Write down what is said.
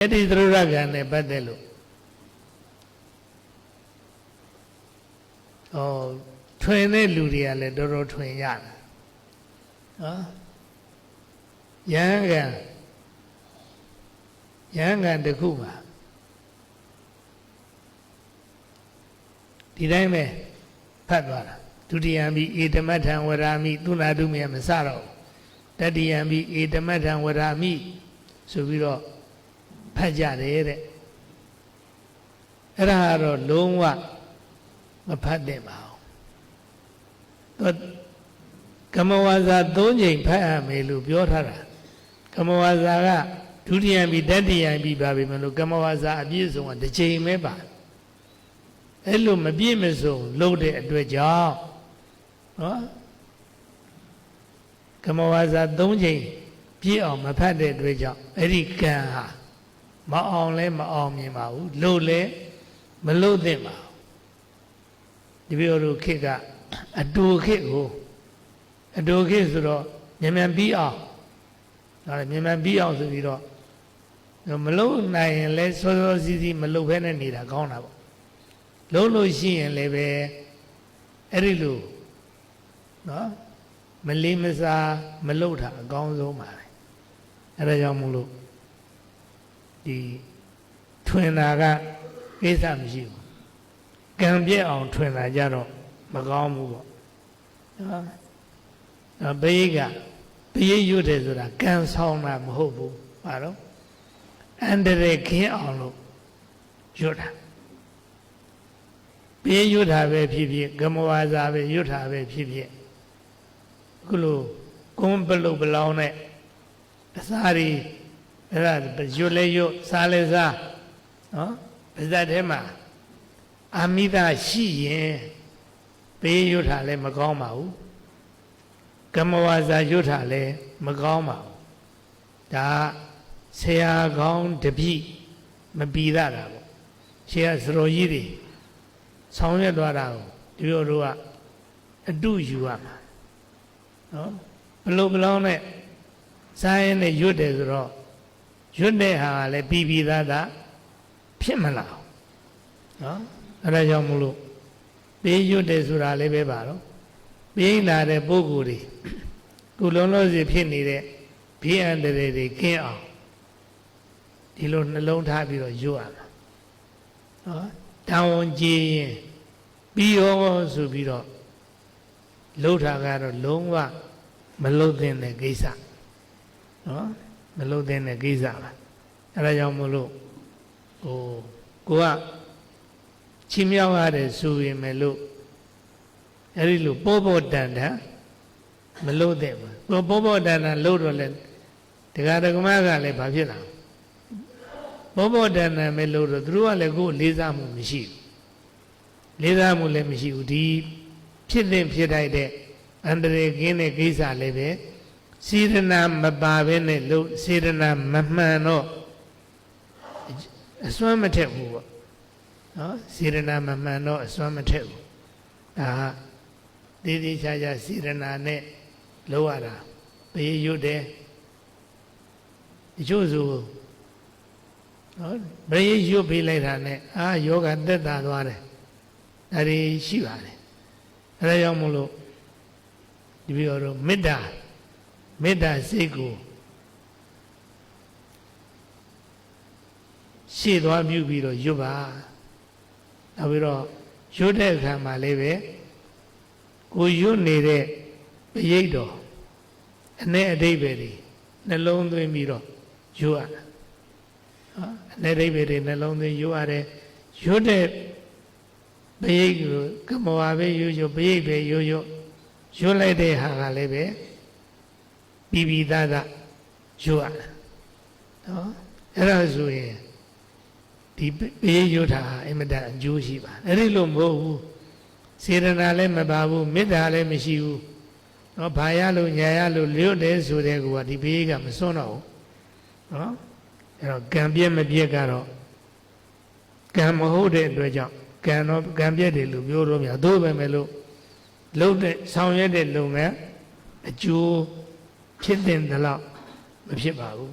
အဲ့ဒီသရုရကံနဲ့ပတ်သက်လို့ဟောထွင်တဲ့လူတွေကလည်းတော်တော်ထွင်ရတယ်နော်ယဟန်ကံယဟန်ကံတစ်ခုပါဒီတိုင်းပဲဖတ်သွားတာဒုတိယံဘိဧတမထံဝရာမိသုနာတုမေမစတော့ဘူးတတိယံဘိဧတမထံဝရာမိဆိုပြီးတော့ ဖတ်ကြတယ်တဲ့အဲ့ဒါကတော့လုံးဝမဖတ်တဲ့ပါဘူးသူကမ္မဝါစာ၃ချိန်ဖတ်ရမယ်လို့ပြောထားတာကမ္မဝါစာကဒုတိယပြီးတတိယပြီးပါပြီမလို့ကမ္မဝါစာအပြည့်စုံကတစ်ချိန်ပဲပါအဲ့လိုမပြည့်မစုံလုပ်တဲ့အတွက်ကြောင့်နော်ကမ္မဝါစာ၃ချိန်ပြည့်အောင်မဖတ်တဲ့အတွက်ကြောင့်အဲ့ဒီကံဟာ မအောင်လဲမအောင်မြင်ပါဘူးလို့လဲမလို့သင့်ပါဘူးဒီပြောလို့ခေတ်ကအတူခေတ်ကိုအတူခေတ်ဆိုတော့မြန်မြန်ပြီးအောင်ဒါလည်းမြန်မြန်ပြီးအောင်ဆိုပြီးတော့မလို့နိုင်ရင်လဲစောစောစီးစီးမလို့ဘဲနဲ့နေတာကောင်းတာပေါ့လုံးလို့ရှိရင်လည်းပဲအဲ့ဒီလိုနော်မလေးမစားမလို့တာအကောင်းဆုံးပါပဲအဲ့ဒါကြောင့်မို့လို့ ဒီထွင်တာကကိစ္စမရှိဘူးကံပြည့်အောင်ထွင်တာကြတော့မကောင်းဘူးပေါ့နော်ဘိကဘိရွတ်တယ်ဆိုတာကံဆောင်တာမဟုတ်ဘူးဟာတော့အန္တရာယ်ခင်းအောင်လို့ရွတ်တာဘိရွတ်တာပဲဖြစ်ဖြစ်ကမဝါစာပဲရွတ်တာပဲဖြစ်ဖြစ်အခုလိုကုန်းပလုတ်ပလောင်းနဲ့အစာရီ အဲ့ဒါရွတ်လဲရွတ်စားလဲစားနော်ပါဇတ်ထဲမှာအာမိတာရှိရင်ဘေးရွတ်တာလည်းမကောင်းပါဘူးကမ္မဝါစာရွတ်တာလည်းမကောင်းပါဘူးဒါဆရာကောင်းတပိမပီရတာပေါ့ဆရာစတော်ကြီးတွေဆောင်းရွက်သွားတာကိုဒီလိုတို့ကအတုယူရမှာနော်ဘလို့ဘလောင်းနဲ့စားရင်နဲ့ရွတ်တယ်ဆိုတော့ ရွတ်တဲ့ဟာကလည်းပြီးပြီးသားသားဖြစ်မလားနော်အဲဒါကြောင့်မလို့ပေးရွတ်တယ်ဆိုတာလည်းပဲပါတော့ပေးလာတဲ့ပုဂ္ဂိုလ်တွေကုလုံးလို့စီဖြစ်နေတဲ့ဘေးအန္တရာယ်တွေကင်းအောင်ဒီလိုနှလုံးထားပြီးတော့ရွတ်ရမှာနော်တောင်းဝန်ကြည်ရင်ပြီးရောဆိုပြီးတော့လှုပ်တာကတော့လုံးဝမလှုပ်သင့်တဲ့ကိစ္စနော် မလှုပ်သင့်တဲ့ကိစ္စပါအဲဒါကြောင့်မလို့ဟိုကိုကချီးမြှောက်ရတယ်ဆိုရင်မလို့အဲ့ဒီလိုပို့ဖို့တန်တန်မလို့တဲ့ပါကိုပို့ဖို့တန်တန်လို့တော့လဲဒကာဒကမကလည်းဘာဖြစ်လာပို့ဖို့တန်တန်မလို့တော့သူတို့ကလည်းကိုယ်လေးစားမှုမရှိဘူးလေးစားမှုလည်းမရှိဘူးဒီဖြစ်တဲ့ဖြစ်တိုက်တဲ့အန္တရာယ်ကင်းတဲ့ကိစ္စလည်းပဲ စေရနာမပါဘဲနဲ့လို့စေရနာမမှန်တော့အစွမ်းမထက်ဘူးပေါ့နော်စေရနာမမှန်တော့အစွမ်းမထက်ဘူးဒါတည်တည်ချာချာစေရနာနဲ့လောက်ရတာဘေးရွတ်တယ်တချို့ဆိုနော်ဘေးရွတ်ပေးလိုက်တာနဲ့အာယောဂတက်တာသွားတယ်ဒါတွေရှိပါတယ်အဲဒါကြောင့်မို့လို့ဒီပြီးတော့မေတ္တာ မေတ္တာစိတ်ကိုရှေ့သွားပြုပြီးတော့ရွတ်ပါနောက်ပြီးတော့ရွတ်တဲ့အခါမှာလည်းပဲကိုရွတ်နေတဲ့ပရိတ်တော်အ내အတိတ်ပဲတွေနှလုံးသွင်းပြီးတော့ရွတ်ရတာနော်အ내အတိတ်ပဲတွေနှလုံးသွင်းရွတ်ရတယ်ရွတ်တဲ့ပရိတ်ကိုကမ္မဝါပဲရွတ်ရွတ်ပရိတ်ပဲရွတ်ရွတ်ရွတ်လိုက်တဲ့ဟာကလည်းပဲ ပြီးပြီးသားသားရွတ်ရတာနော်အဲ့ဒါဆိုရင်ဒီပေးရွတ်တာအင်မတန်အကျိုးရှိပါအဲ့ဒီလိုမဟုတ်ဘူးစေရနာလည်းမပါဘူးမေတ္တာလည်းမရှိဘူးနော်ဘာရလို့ညာရလို့လျွတ်တယ်ဆိုတဲ့ကွာဒီပေးကမစွန့်တော့ဘူးနော်အဲ့တော့ကံပြည့်မပြည့်ကတော့ကံမဟုတ်တဲ့အတွက်ကြောင့်ကံတော့ကံပြည့်တယ်လို့ပြောလို့မရသို့ပဲမဲ့လို့လုံးတဲ့ဆောင်ရွက်တဲ့လုပ်ငန်းအကျိုး ဖြစ်တဲ့လောက်မဖြစ်ပါဘူး